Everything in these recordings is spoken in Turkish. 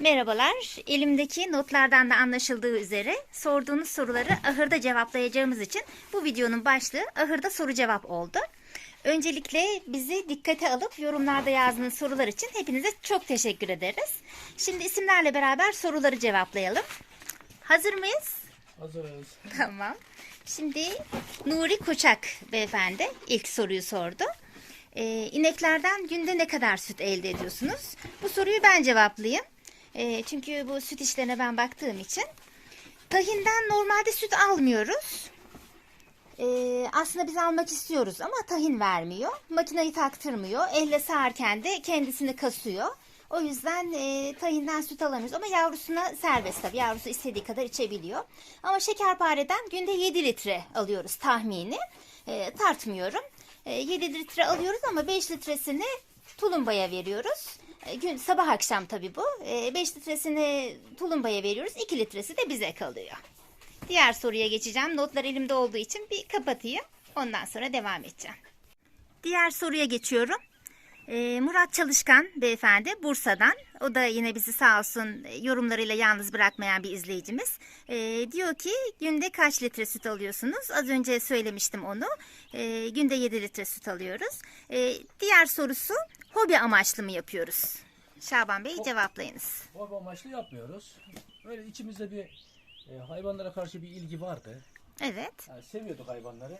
Merhabalar. Elimdeki notlardan da anlaşıldığı üzere sorduğunuz soruları ahırda cevaplayacağımız için bu videonun başlığı ahırda soru cevap oldu. Öncelikle bizi dikkate alıp yorumlarda yazdığınız sorular için hepinize çok teşekkür ederiz. Şimdi isimlerle beraber soruları cevaplayalım. Hazır mıyız? Hazırız. Tamam. Şimdi Nuri Koçak beyefendi ilk soruyu sordu. Ee, ineklerden günde ne kadar süt elde ediyorsunuz? Bu soruyu ben cevaplayayım. Ee, çünkü bu süt işlerine ben baktığım için. Tahinden normalde süt almıyoruz. Ee, aslında biz almak istiyoruz ama tahin vermiyor. Makineyi taktırmıyor. Elle sağarken de kendisini kasıyor. O yüzden e, tahinden süt alamıyoruz ama yavrusuna serbest tabii. Yavrusu istediği kadar içebiliyor. Ama şekerpareden günde 7 litre alıyoruz tahmini. E, tartmıyorum. E, 7 litre alıyoruz ama 5 litresini tulumbaya veriyoruz. E, gün sabah akşam tabii bu. E, 5 litresini tulumbaya veriyoruz. 2 litresi de bize kalıyor. Diğer soruya geçeceğim. Notlar elimde olduğu için bir kapatayım. Ondan sonra devam edeceğim. Diğer soruya geçiyorum. Ee, Murat Çalışkan beyefendi Bursa'dan. O da yine bizi sağ olsun e, yorumlarıyla yalnız bırakmayan bir izleyicimiz. Ee, diyor ki günde kaç litre süt alıyorsunuz? Az önce söylemiştim onu. Ee, günde 7 litre süt alıyoruz. Ee, diğer sorusu hobi amaçlı mı yapıyoruz? Şaban Bey cevaplayınız. Hobi amaçlı yapmıyoruz. Böyle içimizde bir e, hayvanlara karşı bir ilgi vardı. Evet. Yani seviyorduk hayvanları.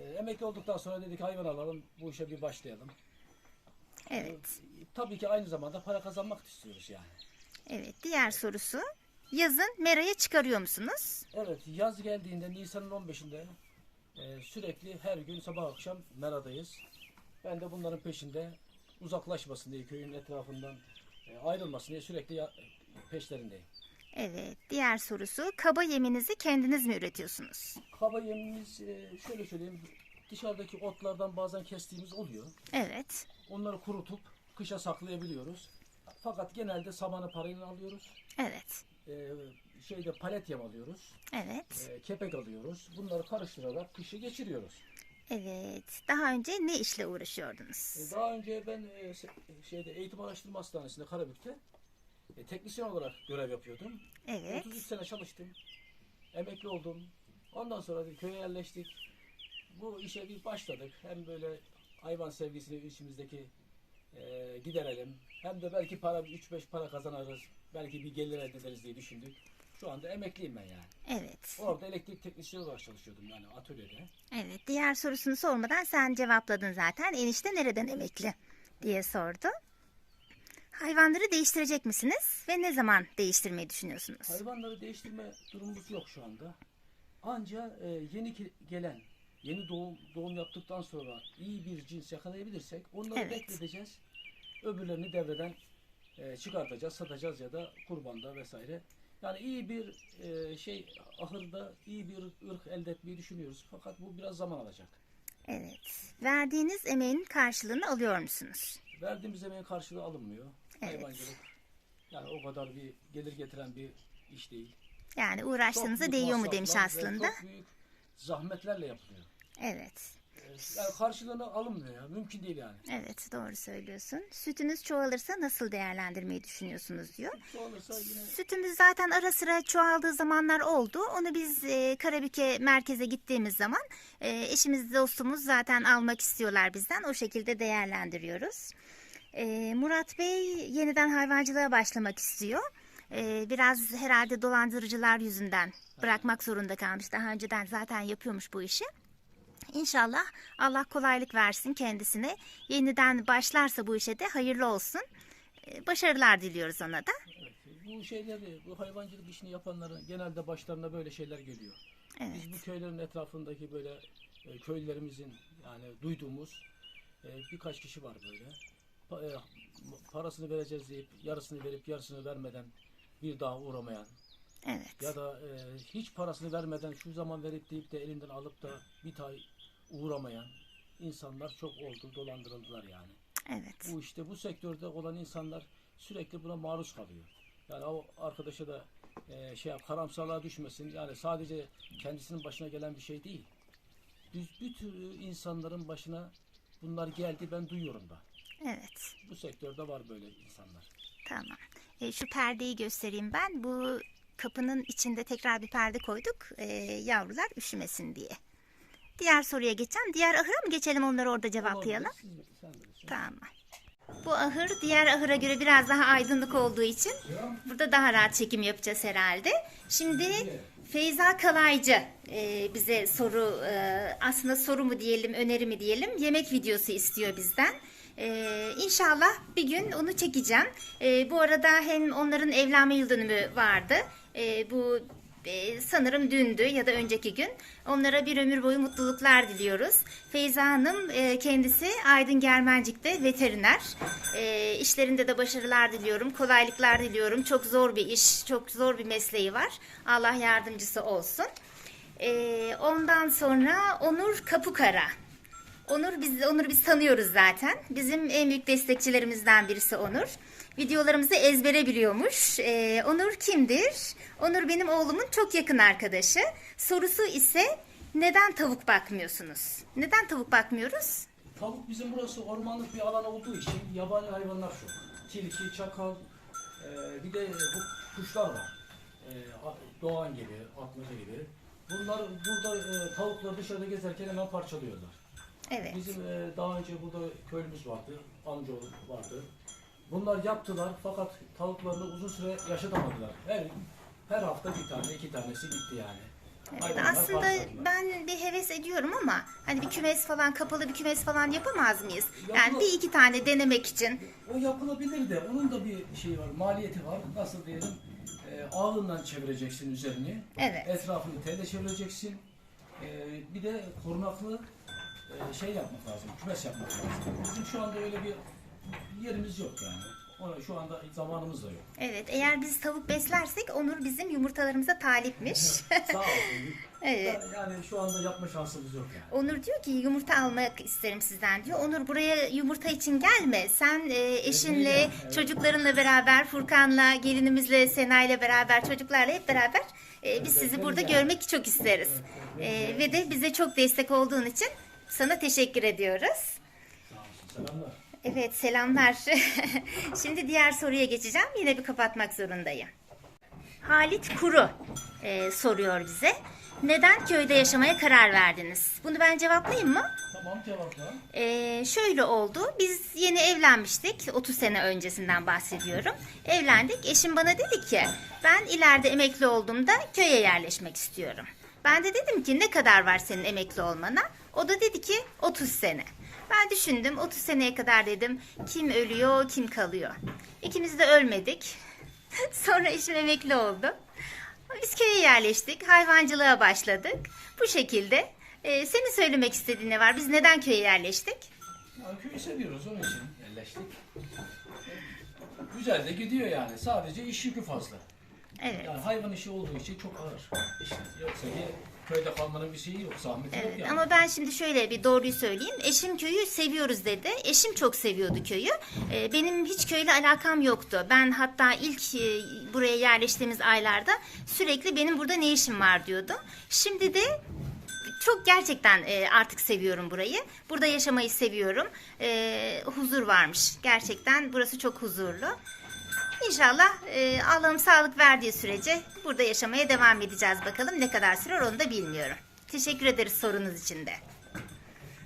E, emekli olduktan sonra dedik hayvan alalım, bu işe bir başlayalım. Evet. Tabii ki aynı zamanda para kazanmak da istiyoruz yani. Evet. Diğer sorusu yazın meraya çıkarıyor musunuz? Evet, yaz geldiğinde Nisan'ın 15'inde e, sürekli her gün sabah akşam meradayız. Ben de bunların peşinde uzaklaşmasın diye köyün etrafından e, ayrılmasın diye sürekli ya- peşlerindeyim. Evet. Diğer sorusu kaba yeminizi kendiniz mi üretiyorsunuz? Kaba yemimiz e, şöyle söyleyeyim dışarıdaki otlardan bazen kestiğimiz oluyor. Evet. Onları kurutup kışa saklayabiliyoruz. Fakat genelde samanı parayla alıyoruz. Evet. E, şeyde palet yem alıyoruz. Evet. E, kepek alıyoruz. Bunları karıştırarak kışı geçiriyoruz. Evet. Daha önce ne işle uğraşıyordunuz? E, Daha önce ben e, şeyde eğitim araştırma hastanesinde Karabük'te e, teknisyen olarak görev yapıyordum. Evet. 33 sene çalıştım. Emekli oldum. Ondan sonra köye yerleştik. Bu işe bir başladık. Hem böyle hayvan sevgisini içimizdeki e, giderelim. Hem de belki para 3-5 para kazanırız. Belki bir gelir elde ederiz diye düşündük. Şu anda emekliyim ben yani. Evet. Orada elektrik teknisyeni olarak çalışıyordum yani atölyede. Evet. Diğer sorusunu sormadan sen cevapladın zaten. Enişte nereden emekli diye sordu. Hayvanları değiştirecek misiniz ve ne zaman değiştirmeyi düşünüyorsunuz? Hayvanları değiştirme durumumuz yok şu anda. Anca e, yeni gelen, yeni doğum doğum yaptıktan sonra iyi bir cins yakalayabilirsek onları Evet. bekleteceğiz. Öbürlerini devreden e, çıkartacağız, satacağız ya da kurbanda vesaire. Yani iyi bir e, şey ahırda iyi bir ırk elde etmeyi düşünüyoruz. Fakat bu biraz zaman alacak. Evet. Verdiğiniz emeğin karşılığını alıyor musunuz? Verdiğimiz emeğin karşılığı alınmıyor. Evet. Hayvancılık yani o kadar bir gelir getiren bir iş değil. Yani uğraştığınıza değiyor mu demiş aslında. Çok büyük zahmetlerle yapılıyor. Evet. Yani karşılığını alınmıyor ya. Mümkün değil yani. Evet doğru söylüyorsun. Sütünüz çoğalırsa nasıl değerlendirmeyi düşünüyorsunuz diyor. Şu olursa yine Sütümüz zaten ara sıra çoğaldığı zamanlar oldu. Onu biz e, Karabük'e merkeze gittiğimiz zaman e, eşimiz dostumuz zaten almak istiyorlar bizden. O şekilde değerlendiriyoruz. E, Murat Bey yeniden hayvancılığa başlamak istiyor. E, biraz herhalde dolandırıcılar yüzünden bırakmak zorunda kalmış. Daha önceden zaten yapıyormuş bu işi. İnşallah Allah kolaylık versin kendisine. Yeniden başlarsa bu işe de hayırlı olsun. E, Başarılar diliyoruz ona da. evet, bu şeyleri, bu hayvancılık işini yapanların genelde başlarına böyle şeyler geliyor. Evet. Biz bu köylerin etrafındaki böyle e, köylülerimizin yani duyduğumuz e, birkaç kişi var böyle. Pa- e, parasını vereceğiz deyip yarısını verip yarısını vermeden bir daha uğramayan Evet. ya da e, hiç parasını vermeden şu zaman verip deyip de elinden alıp da bir tay uğramayan insanlar çok oldu, dolandırıldılar yani. Evet. Bu işte bu sektörde olan insanlar sürekli buna maruz kalıyor. Yani o arkadaşa da e, şey yap, karamsarlığa düşmesin. Yani sadece kendisinin başına gelen bir şey değil. Biz bir türlü insanların başına bunlar geldi ben duyuyorum da. Evet. Bu sektörde var böyle insanlar. Tamam. E, şu perdeyi göstereyim ben. Bu kapının içinde tekrar bir perde koyduk. e, yavrular üşümesin diye. Diğer soruya geçeceğim. Diğer ahıra mı geçelim onları orada cevaplayalım? Bilirsin. Tamam. Bu ahır diğer ahıra göre biraz daha aydınlık olduğu için burada daha rahat çekim yapacağız herhalde. Şimdi Feyza Kalaycı e, bize soru e, aslında soru mu diyelim öneri mi diyelim yemek videosu istiyor bizden. E, inşallah bir gün onu çekeceğim. E, bu arada hem onların evlenme yıl dönümü vardı. E, bu e, sanırım dündü ya da önceki gün. Onlara bir ömür boyu mutluluklar diliyoruz. Feyza Hanım e, kendisi Aydın Germencik'te veteriner. E, işlerinde de başarılar diliyorum, kolaylıklar diliyorum. Çok zor bir iş, çok zor bir mesleği var. Allah yardımcısı olsun. E, ondan sonra Onur Kapukara. Onur biz Onur biz tanıyoruz zaten. Bizim en büyük destekçilerimizden birisi Onur. Videolarımızı ezbere biliyormuş. Ee, Onur kimdir? Onur benim oğlumun çok yakın arkadaşı. Sorusu ise neden tavuk bakmıyorsunuz? Neden tavuk bakmıyoruz? Tavuk bizim burası ormanlık bir alan olduğu için yabani hayvanlar çok. Tilki, çakal, e, bir de bu kuşlar var. E, doğan gibi, atmaca gibi. Bunlar burada e, tavukları dışarıda gezerken hemen parçalıyorlar. Evet. Bizim e, daha önce burada köylümüz vardı, amcaoğlu vardı. Bunlar yaptılar fakat tavuklarını uzun süre yaşatamadılar. Her, her hafta bir tane, iki tanesi gitti yani. Evet, Hayvanlar aslında parçaladılar. ben bir heves ediyorum ama hani bir kümes falan kapalı bir kümes falan yapamaz mıyız? Yani bir iki tane denemek için. O yapılabilir de onun da bir şeyi var, maliyeti var. Nasıl diyelim? E, ağından çevireceksin üzerini. Evet. Etrafını telle çevireceksin. E, bir de korunaklı e, şey yapmak lazım, kümes yapmak lazım. Bizim şu anda öyle bir yerimiz yok yani. Ona şu anda zamanımız da yok. Evet, eğer biz tavuk beslersek Onur bizim yumurtalarımıza talipmiş. Sağ olsun. Evet. Ya- Yani şu anda yapma şansımız yok yani. Onur diyor ki yumurta almak isterim sizden diyor. Onur buraya yumurta için gelme. Sen e, eşinle, Geleceğim, evet. çocuklarınla beraber, Furkan'la, gelinimizle, Sena'yla beraber, çocuklarla hep beraber e, biz sizi burada yani. görmek çok isteriz. E, ve de bize çok destek olduğun için sana teşekkür ediyoruz. Selamlar. Evet selamlar. Şimdi diğer soruya geçeceğim. Yine bir kapatmak zorundayım. Halit Kuru e, soruyor bize. Neden köyde yaşamaya karar verdiniz? Bunu ben cevaplayayım mı? Tamam cevapla. Ee, şöyle oldu. Biz yeni evlenmiştik. 30 sene öncesinden bahsediyorum. Evlendik. Eşim bana dedi ki ben ileride emekli olduğumda köye yerleşmek istiyorum. Ben de dedim ki ne kadar var senin emekli olmana? O da dedi ki 30 sene. Ben düşündüm 30 seneye kadar dedim kim ölüyor kim kalıyor. İkimiz de ölmedik. Sonra eşim emekli oldu. Biz köye yerleştik. Hayvancılığa başladık. Bu şekilde. Ee, senin söylemek istediğin ne var? Biz neden köye yerleştik? Yani köyü seviyoruz onun için yerleştik. Güzel de gidiyor yani. Sadece iş yükü fazla. Evet. Yani hayvan işi olduğu için çok ağır. İşte yoksa bir köyde kalmanın bir şeyi yok, zahmeti yok Evet, yani. ama ben şimdi şöyle bir doğruyu söyleyeyim. Eşim köyü seviyoruz dedi. Eşim çok seviyordu köyü. Ee, benim hiç köyle alakam yoktu. Ben hatta ilk e, buraya yerleştiğimiz aylarda sürekli benim burada ne işim var diyordum. Şimdi de çok gerçekten e, artık seviyorum burayı. Burada yaşamayı seviyorum. E, huzur varmış. Gerçekten burası çok huzurlu. İnşallah e, Allah'ım sağlık verdiği sürece burada yaşamaya devam edeceğiz bakalım. Ne kadar sürer onu da bilmiyorum. Teşekkür ederiz sorunuz için de.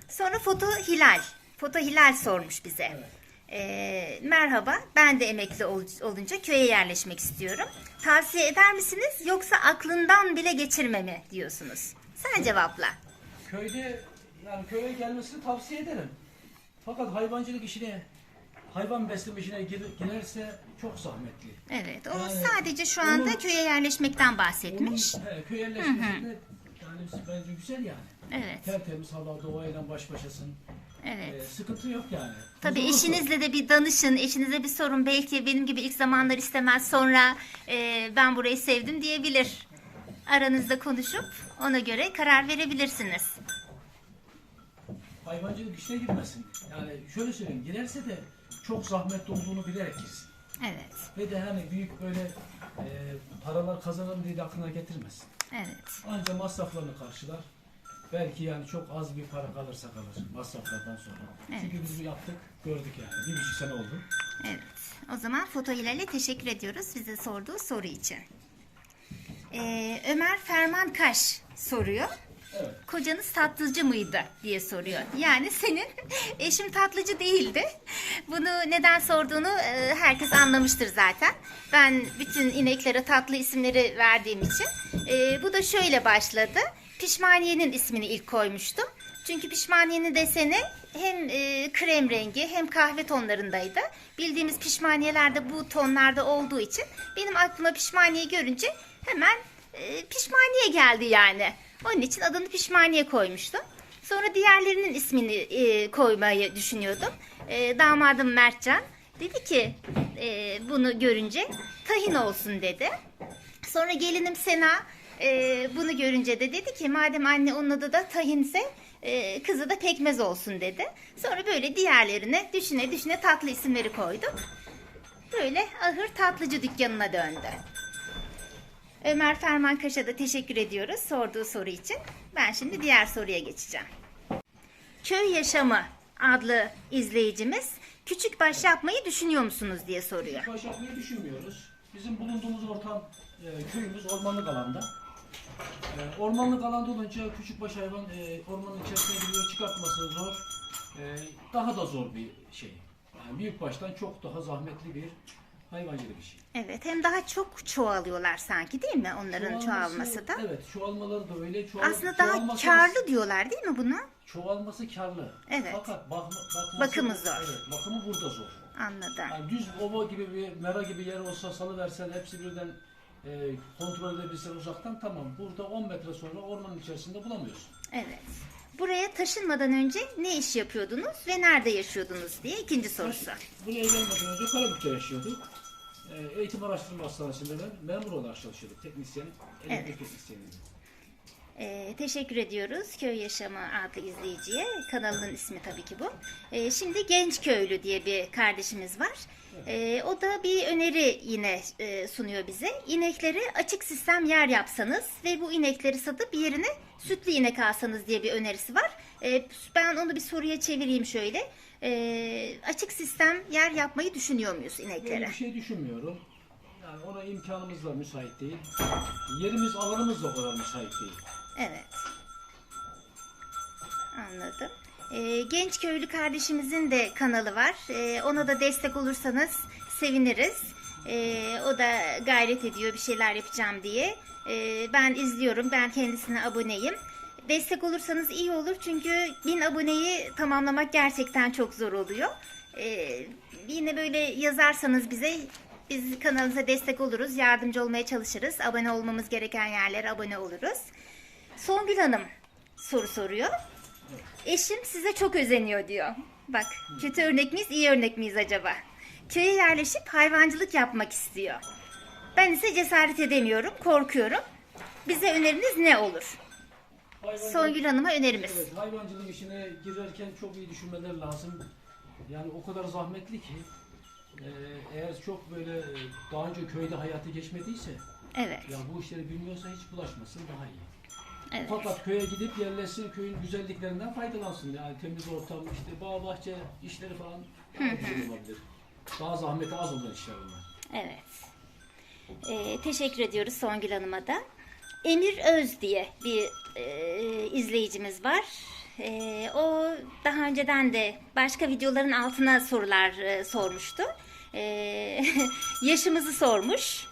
Sonra Foto Hilal. Foto Hilal sormuş bize. E, merhaba ben de emekli ol- olunca köye yerleşmek istiyorum. Tavsiye eder misiniz yoksa aklından bile geçirme mi diyorsunuz? Sen cevapla. Köyde yani köye gelmesini tavsiye ederim. Fakat hayvancılık işine, hayvan besleme işine gir- girerse çok zahmetli. Evet o Yani sadece şu anda onun- köye yerleşmekten bahsetmiş. Onun, he, köy yerleşmesinde yani bence güzel yani. Evet Tertemiz hava, doğayla baş başasın. evet. Ee, sıkıntı yok yani. Tabii Huzurlusun. eşinizle de bir danışın. Eşinize bir sorun. Belki benim gibi ilk zamanlar istemez. Sonra e, ben burayı sevdim diyebilir. Aranızda konuşup ona göre karar verebilirsiniz. hayvancılık işine girmesin. Yani şöyle söyleyeyim, girerse de çok zahmetli olduğunu bilerek girsin. Evet. Ve de hani büyük böyle e, paralar kazanırım diye de aklına getirmesin. Evet. Anca masraflarını karşılar. Belki yani çok az bir para kalırsa kalır masraflardan sonra. Evet. Çünkü biz yaptık, gördük yani. Bir buçuk sene oldu. Evet. O zaman Foto Hilal'e teşekkür ediyoruz size sorduğu soru için. Ee, Ömer Ferman Kaş soruyor. Evet. Kocanız tatlıcı mıydı diye soruyor. Yani senin eşim tatlıcı değildi. Bunu neden sorduğunu e, herkes anlamıştır zaten. Ben bütün ineklere tatlı isimleri verdiğim için. E, bu da şöyle başladı. Pişmaniyenin ismini ilk koymuştum. Çünkü pişmaniyenin deseni hem e, krem rengi hem kahve tonlarındaydı. Bildiğimiz pişmaniyelerde bu tonlarda olduğu için benim aklıma pişmaniye görünce hemen pişmaniye geldi yani. Onun için adını pişmaniye koymuştum. Sonra diğerlerinin ismini e, koymayı düşünüyordum. E, damadım Mertcan dedi ki e, bunu görünce tahin olsun dedi. Sonra gelinim Sena e, bunu görünce de dedi ki madem anne onun adı da tahinse e, kızı da pekmez olsun dedi. Sonra böyle diğerlerine düşüne düşüne tatlı isimleri koyduk. Böyle ahır tatlıcı dükkanına döndü. Ömer Ferman Kaş'a da teşekkür ediyoruz sorduğu soru için. Ben şimdi diğer soruya geçeceğim. Köy Yaşamı adlı izleyicimiz küçük baş yapmayı düşünüyor musunuz diye soruyor. Baş yapmayı düşünmüyoruz. Bizim bulunduğumuz ortam, e, köyümüz ormanlık alanda. E, ormanlık alanda olunca küçük baş hayvan e, ormanın içerisine giriyor, çıkartması zor. Daha da zor bir şey. Yani büyük baştan çok daha zahmetli bir hayvancılık işi. Evet hem daha çok çoğalıyorlar sanki değil mi onların çoğalması da. Evet, çoğalmaları da öyle. Çoğal, Aslında daha çoğalması- karlı diyorlar değil mi buna? Çoğalması karlı. Evet. Fakat bakma, bakması, Bakımı zor. Evet, bakımı burada zor. Anladım. Yani düz ova gibi bir mera gibi yer olsa salıversen hepsi birden e, kontrol edebilsen uzaktan tamam. Burada 10 metre sonra ormanın içerisinde bulamıyorsun. Evet. Buraya taşınmadan önce ne iş yapıyordunuz ve nerede yaşıyordunuz diye ikinci sorusu. Buraya gelmeden önce Karabük'te yaşıyorduk. E, eğitim araştırma hastanesinde ben memur olarak çalışıyorduk. Teknisyen, elektrik Evet. teknisyeniydim. Ee, teşekkür ediyoruz Köy Yaşamı adlı izleyiciye. Kanalının ismi tabii ki bu. Ee, şimdi Genç Köylü diye bir kardeşimiz var. Ee, o da bir öneri yine e, sunuyor bize. İnekleri açık sistem yer yapsanız ve bu inekleri satıp yerine sütlü inek alsanız diye bir önerisi var. Ee, ben onu bir soruya çevireyim şöyle. Ee, açık sistem yer yapmayı düşünüyor muyuz ineklere? Böyle bir şey düşünmüyorum. Yani ona imkanımız da müsait değil. Yerimiz, alanımız da o kadar müsait değil. Evet. Anladım. Ee, genç köylü kardeşimizin de kanalı var. Ee, ona da destek olursanız seviniriz. Ee, o da gayret ediyor bir şeyler yapacağım diye. Ee, ben izliyorum. Ben kendisine aboneyim. Destek olursanız iyi olur çünkü bin aboneyi tamamlamak gerçekten çok zor oluyor. Ee, yine böyle yazarsanız bize biz kanalımıza destek oluruz. Yardımcı olmaya çalışırız. Abone olmamız gereken yerlere abone oluruz. Songül Hanım soru soruyor. Eşim size çok özeniyor diyor. Bak kötü örnek miyiz iyi örnek miyiz acaba? Köye yerleşip hayvancılık yapmak istiyor. Ben ise cesaret edemiyorum, korkuyorum. Bize öneriniz ne olur? Hayvancılık- Songül Hanım'a önerimiz. Evet, hayvancılık işine girerken çok iyi düşünmeler lazım. Yani o kadar zahmetli ki e, eğer çok böyle e, daha önce köyde hayatı geçmediyse Evet, ya bu işleri bilmiyorsa hiç bulaşmasın daha iyi. Evet. Fakat köye gidip yerleşsin, köyün güzelliklerinden faydalansın. Yani temiz ortam, işte bağ bahçe işleri falan daha güzel olabilir. Daha zahmeti az olan işler bunlar. Evet. Ee, teşekkür ediyoruz Songül Hanım'a da. Emir Öz diye bir e, izleyicimiz var. E, o daha önceden de başka videoların altına sorular e, sormuştu. E, yaşımızı sormuş.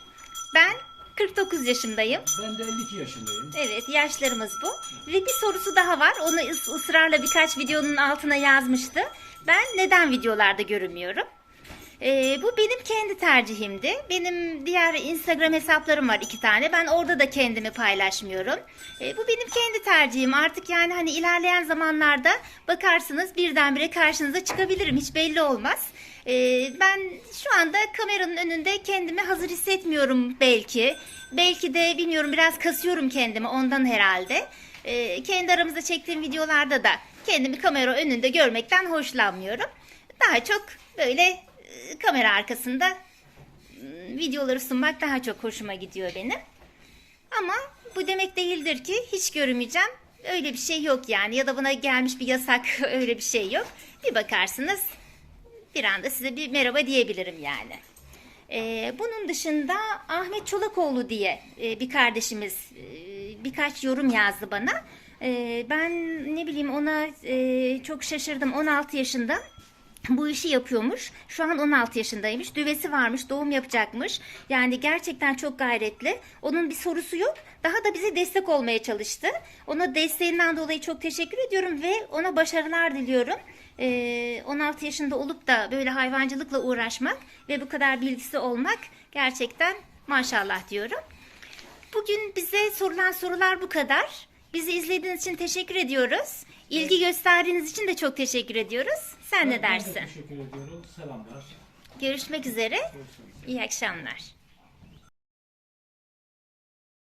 Ben 49 yaşındayım. Ben de 52 yaşındayım. Evet yaşlarımız bu. Ve bir sorusu daha var. Onu ıs- ısrarla birkaç videonun altına yazmıştı. Ben neden videolarda görünmüyorum? Ee, bu benim kendi tercihimdi. Benim diğer Instagram hesaplarım var iki tane. Ben orada da kendimi paylaşmıyorum. Ee, bu benim kendi tercihim. Artık yani hani ilerleyen zamanlarda bakarsınız birdenbire karşınıza çıkabilirim. Hiç belli olmaz. Ee, ben şu anda kameranın önünde kendimi hazır hissetmiyorum belki. Belki de bilmiyorum biraz kasıyorum kendimi ondan herhalde. Ee, kendi aramızda çektiğim videolarda da kendimi kamera önünde görmekten hoşlanmıyorum. Daha çok böyle e, kamera arkasında m, videoları sunmak daha çok hoşuma gidiyor benim. Ama bu demek değildir ki hiç görünmeyeceğim. Öyle bir şey yok yani ya da buna gelmiş bir yasak öyle bir şey yok. Bir bakarsınız bir anda size bir merhaba diyebilirim yani. Ee, bunun dışında Ahmet Çolakoğlu diye e, bir kardeşimiz e, birkaç yorum yazdı bana. E, ben ne bileyim ona e, çok şaşırdım. 16 yaşında bu işi yapıyormuş. Şu an 16 yaşındaymış. Düvesi varmış, doğum yapacakmış. Yani gerçekten çok gayretli. Onun bir sorusu yok. Daha da bize destek olmaya çalıştı. Ona desteğinden dolayı çok teşekkür ediyorum ve ona başarılar diliyorum. Ee, 16 yaşında olup da böyle hayvancılıkla uğraşmak ve bu kadar bilgisi olmak gerçekten maşallah diyorum. Bugün bize sorulan sorular bu kadar. Bizi izlediğiniz için teşekkür ediyoruz. İlgi gösterdiğiniz için de çok teşekkür ediyoruz. Sen ne dersin? teşekkür ediyorum. Selamlar. Görüşmek üzere. İyi akşamlar.